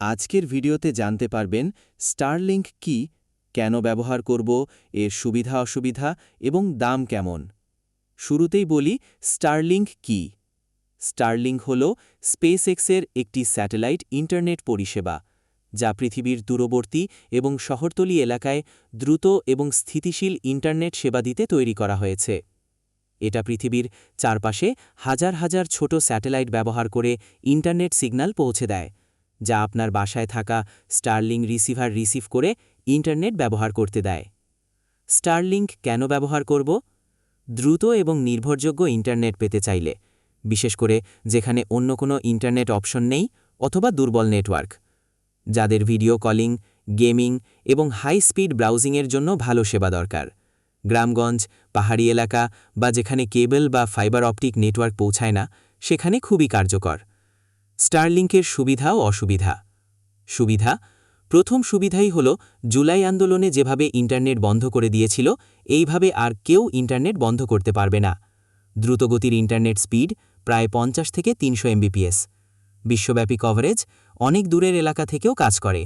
আজকের ভিডিওতে জানতে পারবেন স্টারলিংক কি, কেন ব্যবহার করব, এর সুবিধা অসুবিধা এবং দাম কেমন। শুরুতেই বলি স্টারলিংক কি। স্টারলিংক হল স্পেসএক্সের একটি স্যাটেলাইট ইন্টারনেট পরিষেবা, যা পৃথিবীর দূরবর্তী এবং শহরতলি এলাকায় দ্রুত এবং স্থিতিশীল ইন্টারনেট সেবা দিতে তৈরি করা হয়েছে। এটা পৃথিবীর চারপাশে হাজার হাজার ছোট স্যাটেলাইট ব্যবহার করে ইন্টারনেট সিগন্যাল পৌঁছে দেয়। যা আপনার বাসায় থাকা স্টারলিং রিসিভার রিসিভ করে ইন্টারনেট ব্যবহার করতে দেয়। স্টারলিংক কেন ব্যবহার করব? দ্রুত এবং নির্ভরযোগ্য ইন্টারনেট পেতে চাইলে, বিশেষ করে যেখানে অন্য কোনো ইন্টারনেট অপশন নেই অথবা দুর্বল নেটওয়ার্ক। যাদের ভিডিও কলিং, গেমিং এবং হাই স্পিড ব্রাউজিংয়ের জন্য ভালো সেবা দরকার। গ্রামগঞ্জ, পাহাড়ি এলাকা বা যেখানে কেবল বা ফাইবার অপটিক নেটওয়ার্ক পৌঁছায় না, সেখানে খুবই কার্যকর। স্টারলিংকের সুবিধা ও অসুবিধা। সুবিধা, প্রথম সুবিধাই হল জুলাই আন্দোলনে যেভাবে ইন্টারনেট বন্ধ করে দিয়েছিল, এইভাবে আর কেউ ইন্টারনেট বন্ধ করতে পারবে না। দ্রুতগতির ইন্টারনেট স্পিড প্রায় পঞ্চাশ থেকে তিনশো এমবিপিএস বিশ্বব্যাপী কভারেজ অনেক দূরের এলাকা থেকেও কাজ করে।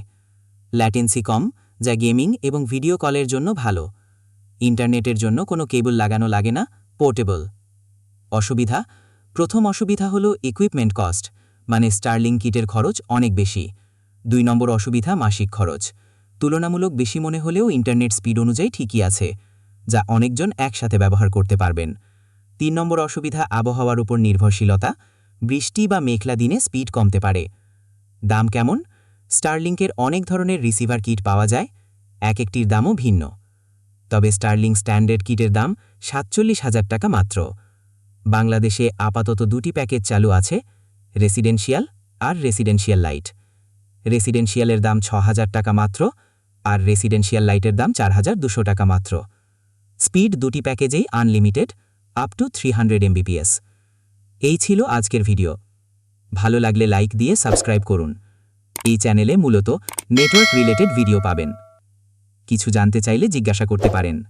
ল্যাটেন্সি কম, যা গেমিং এবং ভিডিও কলের জন্য ভালো। ইন্টারনেটের জন্য কোনো কেবল লাগানো লাগে না, পোর্টেবল। অসুবিধা, প্রথম অসুবিধা হল ইকুইপমেন্ট কস্ট মানে স্টার্লিং কিটের খরচ অনেক বেশি। দুই নম্বর অসুবিধা মাসিক খরচ। তুলনামূলক বেশি মনে হলেও ইন্টারনেট স্পিড অনুযায়ী ঠিকই আছে, যা অনেকজন একসাথে ব্যবহার করতে পারবেন। তিন নম্বর অসুবিধা আবহাওয়ার উপর নির্ভরশীলতা, বৃষ্টি বা মেঘলা দিনে স্পিড কমতে পারে। দাম কেমন? স্টারলিংকের অনেক ধরনের রিসিভার কিট পাওয়া যায়, এক একটির দামও ভিন্ন। তবে স্টারলিং স্ট্যান্ডার্ড কিটের দাম সাতচল্লিশ হাজার টাকা মাত্র। বাংলাদেশে আপাতত দুটি প্যাকেজ চালু আছে রেসিডেন্সিয়াল আর রেসিডেন্সিয়াল লাইট রেসিডেন্সিয়ালের দাম ছ টাকা মাত্র আর রেসিডেন্সিয়াল লাইটের দাম চার হাজার দুশো টাকা মাত্র। স্পিড দুটি প্যাকেজেই unlimited up to three hundred Mbps এই ছিল আজকের ভিডিও ভালো লাগলে লাইক দিয়ে সাবস্ক্রাইব করুন। এই চ্যানেলে মূলত নেটওয়ার্ক রিলেটেড ভিডিও পাবেন। কিছু জানতে চাইলে জিজ্ঞাসা করতে পারেন।